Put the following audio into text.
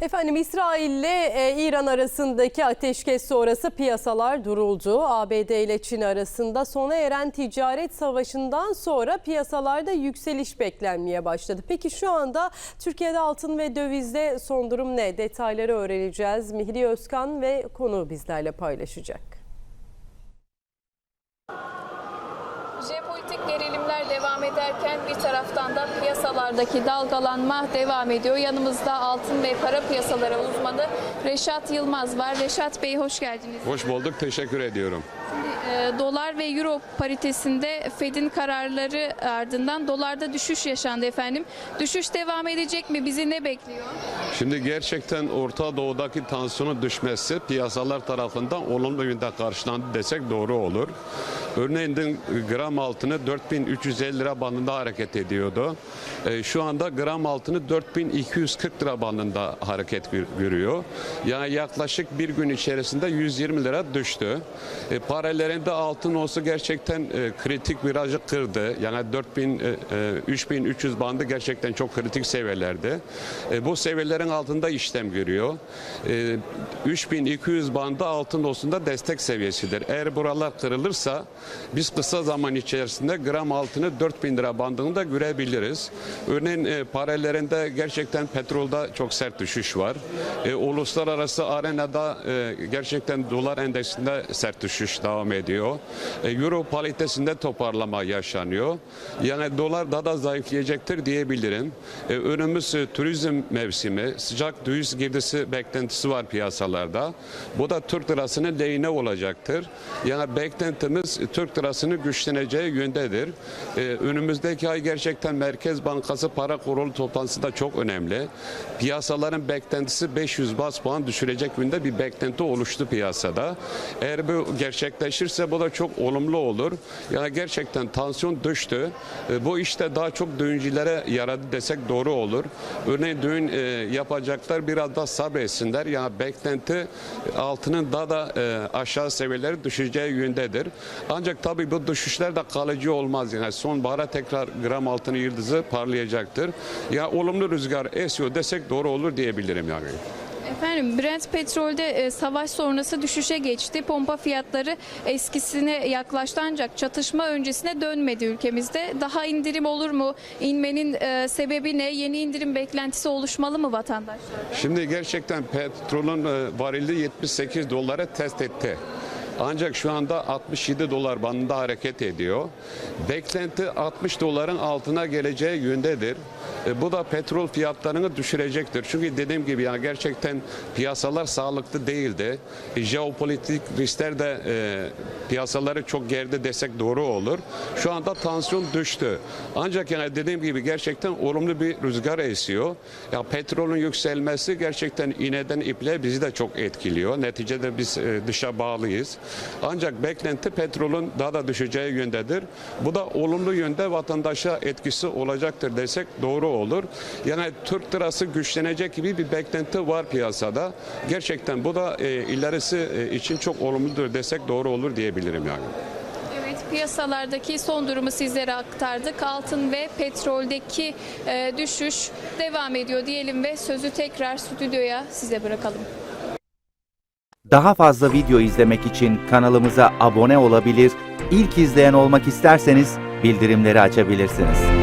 Efendim İsrail ile e, İran arasındaki ateşkes sonrası piyasalar duruldu. ABD ile Çin arasında sona eren ticaret savaşından sonra piyasalarda yükseliş beklenmeye başladı. Peki şu anda Türkiye'de altın ve dövizde son durum ne? Detayları öğreneceğiz. Mihri Özkan ve konu bizlerle paylaşacak. Jeopolitik gerilimler devam ederken bir taraftan da piyasalardaki dalgalanma devam ediyor. Yanımızda altın ve para piyasaları uzmanı Reşat Yılmaz var. Reşat Bey hoş geldiniz. Hoş bulduk, teşekkür ediyorum. Ee, dolar ve euro paritesinde Fed'in kararları ardından dolarda düşüş yaşandı efendim. Düşüş devam edecek mi? Bizi ne bekliyor? Şimdi gerçekten Orta Doğu'daki tansiyonun düşmesi piyasalar tarafından olumlu yönde karşılandı desek doğru olur. Örneğin gram altını 4350 lira bandında hareket ediyordu. E, şu anda gram altını 4240 lira bandında hareket gör- görüyor. Yani yaklaşık bir gün içerisinde 120 lira düştü. E, paralelinde altın olsa gerçekten e, kritik virajı kırdı. Yani 4000 e, e, 3300 bandı gerçekten çok kritik seviyelerde. E, bu seviyelerin altında işlem görüyor. E, 3200 bandı altın olsunda destek seviyesidir. Eğer buralar kırılırsa biz kısa zaman içerisinde gram altını 4000 lira bandında görebiliriz. Örneğin e, paralellerinde gerçekten petrolda çok sert düşüş var. E, uluslararası arenada e, gerçekten dolar endeksinde sert düşüş devam ediyor. E, Euro paritesinde toparlama yaşanıyor. Yani dolar daha da zayıflayacaktır diyebilirim. E, önümüz e, turizm mevsimi, sıcak döviz girdisi beklentisi var piyasalarda. Bu da Türk lirasının lehine olacaktır. Yani beklentimiz e, Türk lirasının güçleneceği yöndedir. E, önümüzdeki ay gerçekten Merkez Bankası para kurulu toplantısı da çok önemli. Piyasaların beklentisi 500 bas puan düşürecek yönde bir beklenti oluştu piyasada. Eğer bu gerçekleşirse bu da çok olumlu olur. Yani gerçekten tansiyon düştü. E, bu işte daha çok düğüncülere yaradı desek doğru olur. Örneğin düğün e, yapacaklar biraz da sabretsinler. Yani beklenti altının daha da e, aşağı seviyeleri düşeceği yöndedir. Ancak tabii bu düşüşler de kalıcı olmaz. Yani sonbahara tekrar gram altını yıldızı parlayacaktır. Ya olumlu rüzgar esiyor desek doğru olur diyebilirim yani. Efendim Brent petrolde e, savaş sonrası düşüşe geçti. Pompa fiyatları eskisine yaklaştı ancak çatışma öncesine dönmedi ülkemizde. Daha indirim olur mu? İnmenin e, sebebi ne? Yeni indirim beklentisi oluşmalı mı vatandaşlar? Şimdi gerçekten petrolün e, varili 78 dolara test etti. Ancak şu anda 67 dolar bandında hareket ediyor. Beklenti 60 doların altına geleceği yöndedir. E, bu da petrol fiyatlarını düşürecektir. Çünkü dediğim gibi yani gerçekten piyasalar sağlıklı değildi. E, jeopolitik riskler de e, piyasaları çok geride desek doğru olur. Şu anda tansiyon düştü. Ancak yani dediğim gibi gerçekten olumlu bir rüzgar esiyor. Ya petrolün yükselmesi gerçekten iğneden iple bizi de çok etkiliyor. Neticede biz e, dışa bağlıyız. Ancak beklenti petrolün daha da düşeceği yöndedir. Bu da olumlu yönde vatandaşa etkisi olacaktır desek doğru olur. Yani Türk lirası güçlenecek gibi bir beklenti var piyasada. Gerçekten bu da e, ilerisi e, için çok olumludur desek doğru olur diyebilirim yani. Evet piyasalardaki son durumu sizlere aktardık. Altın ve petroldeki e, düşüş devam ediyor diyelim ve sözü tekrar stüdyoya size bırakalım. Daha fazla video izlemek için kanalımıza abone olabilir, ilk izleyen olmak isterseniz bildirimleri açabilirsiniz.